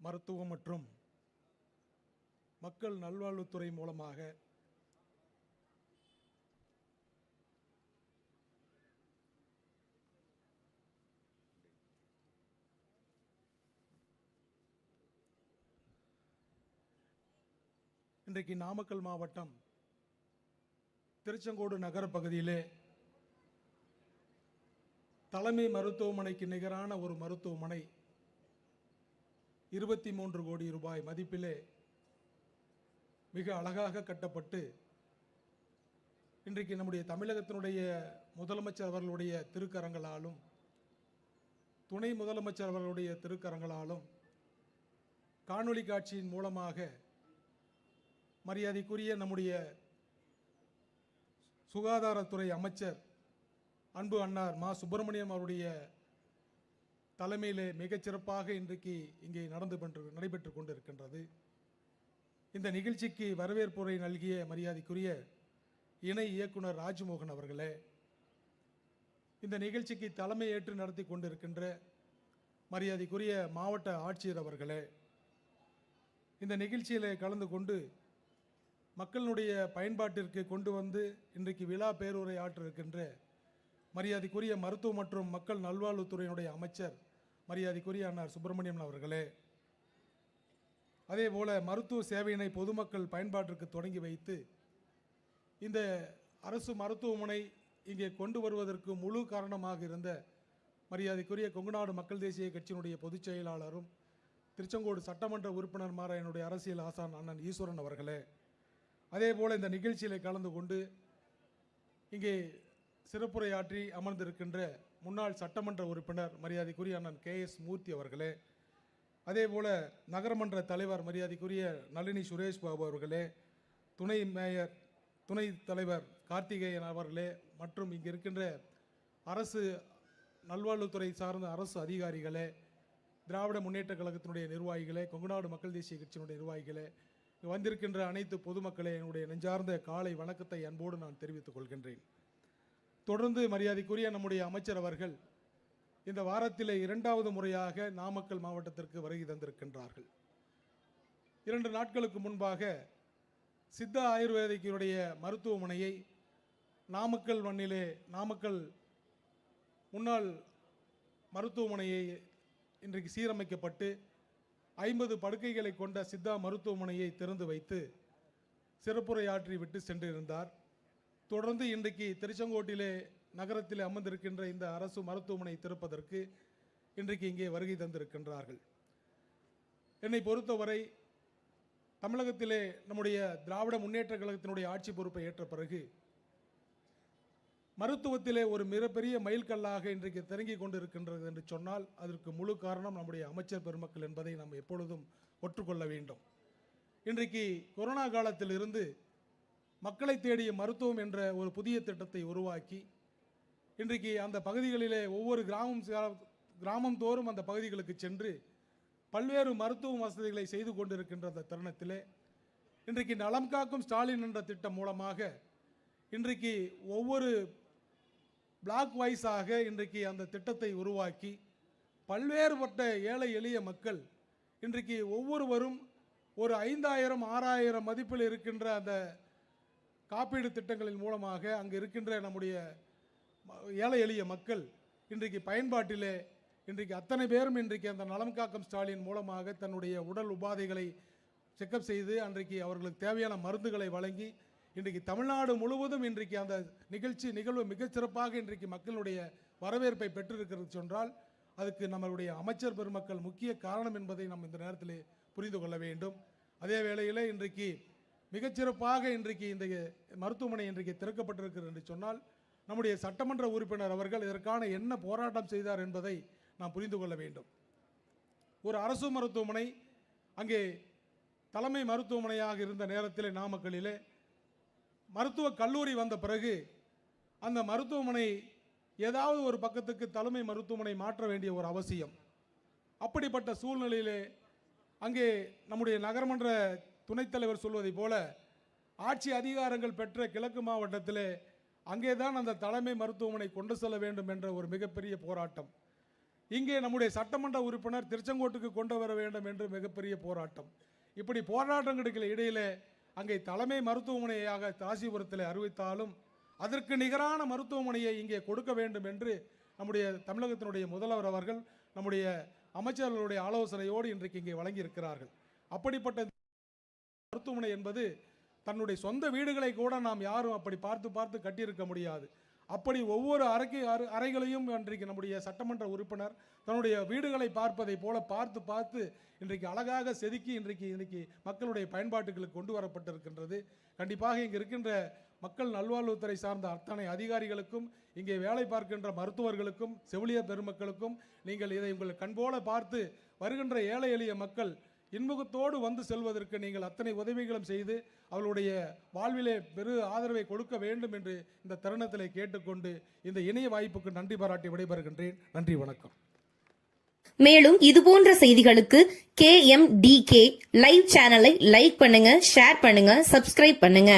மருத்துவம் மற்றும் மக்கள் நல்வாழ்வுத்துறை மூலமாக இன்றைக்கு நாமக்கல் மாவட்டம் திருச்செங்கோடு நகர பகுதியிலே தலைமை மருத்துவமனைக்கு நிகரான ஒரு மருத்துவமனை இருபத்தி மூன்று கோடி ரூபாய் மதிப்பிலே மிக அழகாக கட்டப்பட்டு இன்றைக்கு நம்முடைய தமிழகத்தினுடைய முதலமைச்சர் அவர்களுடைய திருக்கரங்களாலும் துணை முதலமைச்சர் அவர்களுடைய திருக்கரங்களாலும் காணொளி காட்சியின் மூலமாக மரியாதைக்குரிய நம்முடைய சுகாதாரத்துறை அமைச்சர் அன்பு அன்னார் மா சுப்பிரமணியம் அவருடைய தலைமையிலே மிகச்சிறப்பாக இன்றைக்கு இங்கே நடந்து கொண்டு நடைபெற்று கொண்டிருக்கின்றது. இந்த நிகழ்ச்சிக்கு வரவேற்புரை நல்கிய மரியாதைக்குரிய இணை இயக்குனர் ராஜ்மோகன் அவர்களே இந்த நிகழ்ச்சிக்கு தலைமை ஏற்று நடத்தி கொண்டிருக்கின்ற மரியாதைக்குரிய மாவட்ட ஆட்சியர் அவர்களே இந்த நிகழ்ச்சியில் கலந்து கொண்டு மக்களுடைய பயன்பாட்டிற்கு கொண்டு வந்து இன்றைக்கு விழா பேருரை ஆற்றிருக்கின்ற மரியாதைக்குரிய மருத்துவ மற்றும் மக்கள் நல்வாழ்வுத்துறையினுடைய அமைச்சர் மரியாதைக்குரிய அண்ணார் சுப்பிரமணியம் அவர்களே அதே போல் மருத்துவ சேவையினை பொதுமக்கள் பயன்பாட்டிற்கு தொடங்கி வைத்து இந்த அரசு மருத்துவமனை இங்கே கொண்டு வருவதற்கு முழு காரணமாக இருந்த மரியாதைக்குரிய கொங்குநாடு மக்கள் தேசிய கட்சியினுடைய பொதுச் செயலாளரும் திருச்செங்கோடு சட்டமன்ற உறுப்பினருமான என்னுடைய அரசியல் ஆசான் அண்ணன் ஈஸ்வரன் அவர்களே அதே போல் இந்த நிகழ்ச்சியில் கலந்து கொண்டு இங்கே சிறப்புரையாற்றி அமர்ந்திருக்கின்ற முன்னாள் சட்டமன்ற உறுப்பினர் மரியாதைக்குரிய அண்ணன் கே எஸ் மூர்த்தி அவர்களே அதே போல் நகரமன்ற தலைவர் மரியாதைக்குரிய நளினி சுரேஷ் பாபு அவர்களே துணை மேயர் துணை தலைவர் கார்த்திகேயன் அவர்களே மற்றும் இங்கே இருக்கின்ற அரசு நல்வாழ்வுத்துறை சார்ந்த அரசு அதிகாரிகளே திராவிட முன்னேற்ற கழகத்தினுடைய நிர்வாகிகளே கொங்குநாடு மக்கள் தேசிய கட்சியினுடைய நிர்வாகிகளே வந்திருக்கின்ற அனைத்து பொதுமக்களே என்னுடைய நெஞ்சார்ந்த காலை வணக்கத்தை அன்போடு நான் தெரிவித்துக் கொள்கின்றேன். தொடர்ந்து மரியாதைக்குரிய நம்முடைய அமைச்சர் அவர்கள் இந்த வாரத்திலே இரண்டாவது முறையாக நாமக்கல் மாவட்டத்திற்கு வருகை தந்திருக்கின்றார்கள். இரண்டு நாட்களுக்கு முன்பாக சித்தா ஆயுர்வேதிக்கினுடைய மருத்துவமனையை நாமக்கல் மண்ணிலே நாமக்கல் முன்னாள் மருத்துவமனையை இன்றைக்கு சீரமைக்கப்பட்டு ஐம்பது படுக்கைகளை கொண்ட சித்தா மருத்துவமனையை திறந்து வைத்து சிறப்புரையாற்றி விட்டு சென்றிருந்தார். தொடர்ந்து இன்றைக்கு திருச்செங்கோட்டிலே நகரத்திலே அமர்ந்திருக்கின்ற இந்த அரசு மருத்துவமனை திறப்பதற்கு இன்றைக்கு இங்கே வருகை தந்திருக்கின்றார்கள். என்னை பொறுத்தவரை தமிழகத்திலே நம்முடைய திராவிட முன்னேற்ற கழகத்தினுடைய ஆட்சி பொறுப்பை ஏற்ற பிறகு மருத்துவத்திலே ஒரு மிகப்பெரிய மைல்கல்லாக இன்றைக்கு திறங்கி கொண்டிருக்கின்றது என்று சொன்னால் அதற்கு முழு காரணம் நம்முடைய அமைச்சர் பெருமக்கள் என்பதை நாம் எப்பொழுதும் ஒற்றுக்கொள்ள வேண்டும். இன்றைக்கு கொரோனா காலத்தில் இருந்து மக்களை தேடிய மருத்துவம் என்ற ஒரு புதிய திட்டத்தை உருவாக்கி இன்றைக்கு அந்த பகுதிகளிலே ஒவ்வொரு கிராமம் கிராமம் தோறும் அந்த பகுதிகளுக்கு சென்று பல்வேறு மருத்துவ வசதிகளை செய்து கொண்டிருக்கின்ற அந்த தருணத்திலே இன்றைக்கு நலம் காக்கும் ஸ்டாலின் என்ற திட்டம் மூலமாக இன்றைக்கு ஒவ்வொரு பிளாக் வைஸாக இன்றைக்கு அந்த திட்டத்தை உருவாக்கி பல்வேறுபட்ட ஏழை எளிய மக்கள் இன்றைக்கு ஒவ்வொருவரும் ஒரு ஐந்தாயிரம் ஆறாயிரம் மதிப்பில் இருக்கின்ற அந்த காப்பீடு திட்டங்களின் மூலமாக அங்கு இருக்கின்ற நம்முடைய ஏழை எளிய மக்கள் இன்றைக்கு பயன்பாட்டிலே இன்றைக்கு அத்தனை பேரும் இன்றைக்கு அந்த நலம் காக்கும் ஸ்டாலின் மூலமாக தன்னுடைய உடல் உபாதைகளை செக்கப் செய்து அன்றைக்கு அவர்களுக்கு தேவையான மருந்துகளை வழங்கி இன்றைக்கு தமிழ்நாடு முழுவதும் இன்றைக்கு அந்த நிகழ்ச்சி நிகழ்வு மிகச்சிறப்பாக இன்றைக்கு மக்களுடைய வரவேற்பை பெற்றிருக்கிறது சொன்னால் அதுக்கு நம்மளுடைய அமைச்சர் பெருமக்கள் முக்கிய காரணம் என்பதை நாம் இந்த நேரத்தில் புரிந்து கொள்ள வேண்டும். அதே வேளையில் இன்றைக்கு மிகச்சிறப்பாக இன்றைக்கு இந்த மருத்துவமனை இன்றைக்கு திறக்கப்பட்டிருக்கிறது என்று சொன்னால் நம்முடைய சட்டமன்ற உறுப்பினர் அவர்கள் இதற்கான என்ன போராட்டம் செய்தார் என்பதை நாம் புரிந்து கொள்ள வேண்டும். ஒரு அரசு மருத்துவமனை அங்கே தலைமை மருத்துவமனையாக இருந்த நேரத்தில் நாமக்கல்லிலே மருத்துவக் கல்லூரி வந்த பிறகு அந்த மருத்துவமனை ஏதாவது ஒரு பக்கத்துக்கு தலைமை மருத்துவமனை மாற்ற வேண்டிய ஒரு அவசியம். அப்படிப்பட்ட சூழ்நிலையிலே அங்கே நம்முடைய நகரமன்ற துணைத் தலைவர் சொல்வதைப் போல ஆட்சி அதிகாரங்கள் பெற்ற கிழக்கு மாவட்டத்திலே அங்கே தான் அந்த தலைமை மருத்துவமனை கொண்டு செல்ல வேண்டும் என்ற ஒரு மிகப்பெரிய போராட்டம். இங்கே நம்முடைய சட்டமன்ற உறுப்பினர் திருச்செங்கோட்டுக்கு கொண்டு வர வேண்டும் என்று மிகப்பெரிய போராட்டம். இப்படி போராட்டங்களுக்கு இடையிலே அங்கே தலைமை மருத்துவமனையாக காசிபுரத்தில் அறிவித்தாலும் அதற்கு நிகரான மருத்துவமனையை இங்கே கொடுக்க வேண்டும் என்று நம்முடைய தமிழகத்தினுடைய முதல்வர் அவர்கள் நம்முடைய அமைச்சர்களுடைய ஆலோசனையோடு இன்றைக்கு இங்கே வழங்கியிருக்கிறார்கள். அப்படிப்பட்ட மருத்துவமனை என்பது தன்னுடைய சொந்த வீடுகளை கூட நாம் யாரும் அப்படி பார்த்து பார்த்து கட்டியிருக்க முடியாது. அப்படி ஒவ்வொரு அறைக்கு அறை அறைகளையும் இன்றைக்கு நம்முடைய சட்டமன்ற உறுப்பினர் தன்னுடைய வீடுகளை பார்ப்பதை போல பார்த்து பார்த்து இன்றைக்கு அழகாக செதுக்கி இன்றைக்கு இன்றைக்கு மக்களுடைய பயன்பாட்டுகளுக்கு கொண்டு வரப்பட்டிருக்கின்றது. கண்டிப்பாக இங்கே இருக்கின்ற மக்கள் நல்வாழ்வுத்துறை சார்ந்த அத்தனை அதிகாரிகளுக்கும் இங்கே வேலை பார்க்கின்ற மருத்துவர்களுக்கும் செவிலியர் பெருமக்களுக்கும் நீங்கள் இதை உங்கள் கண்போல பார்த்து வருகின்ற ஏழை எளிய மக்கள் இன்முகத்தோடு வந்து செல்வதற்கு நீங்கள் அத்தனை உதவிகளும் செய்து அவளுடைய வாழ்விலே பெரு ஆதரவை கொடுக்க வேண்டும் என்று இந்த தருணத்திலே கேட்டுக்கொண்டு இந்த இணைய வாய்ப்புக்கு நன்றி பாராட்டி விடைபெறுகின்றேன். நன்றி வணக்கம். மேலும் இதுபோன்ற செய்திகளுக்கு K M D K live சேனலை லைக் பண்ணுங்க ஷேர் பண்ணுங்க சப்ஸ்கிரைப் பண்ணுங்க.